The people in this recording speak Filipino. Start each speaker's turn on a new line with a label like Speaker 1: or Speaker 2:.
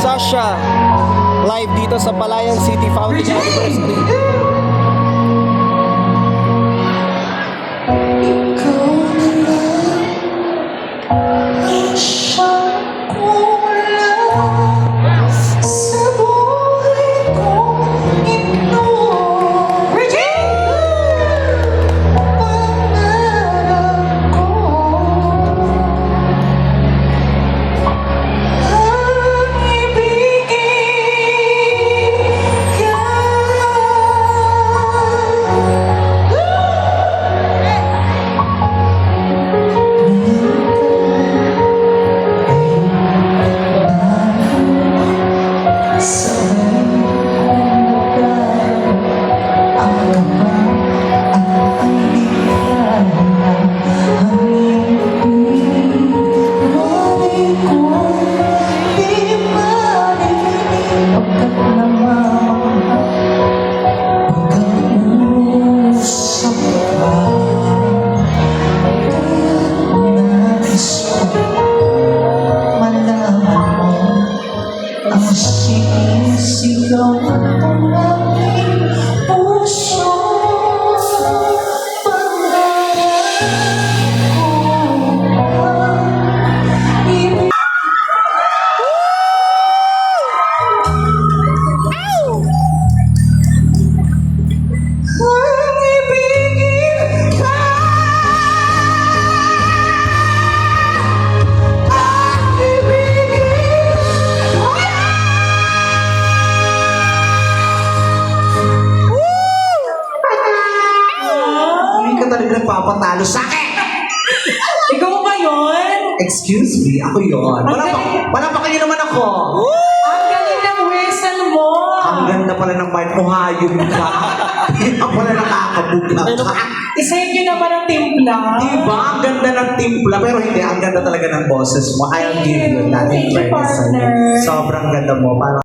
Speaker 1: Sasha. Live dito sa Palayan City Fountain
Speaker 2: ng puso Pangarap
Speaker 3: nagpapatalo sa akin!
Speaker 2: Ikaw ba yun?
Speaker 3: Excuse me, ako yon. Wala pa, wala pa kayo naman ako.
Speaker 2: Ang galing ng whistle mo!
Speaker 3: Ang ganda pala ng mic mo, hayop ka. Ka pala nakakabuga ka.
Speaker 2: Isa'yo naman ang timpla.
Speaker 3: Diba? Ang ganda ng timpla. Pero hindi, ang ganda talaga ng boses mo. I'll give you that in
Speaker 2: Thank you,
Speaker 3: fairness sa'yo.
Speaker 2: partner.
Speaker 3: Sobrang ganda mo. Parang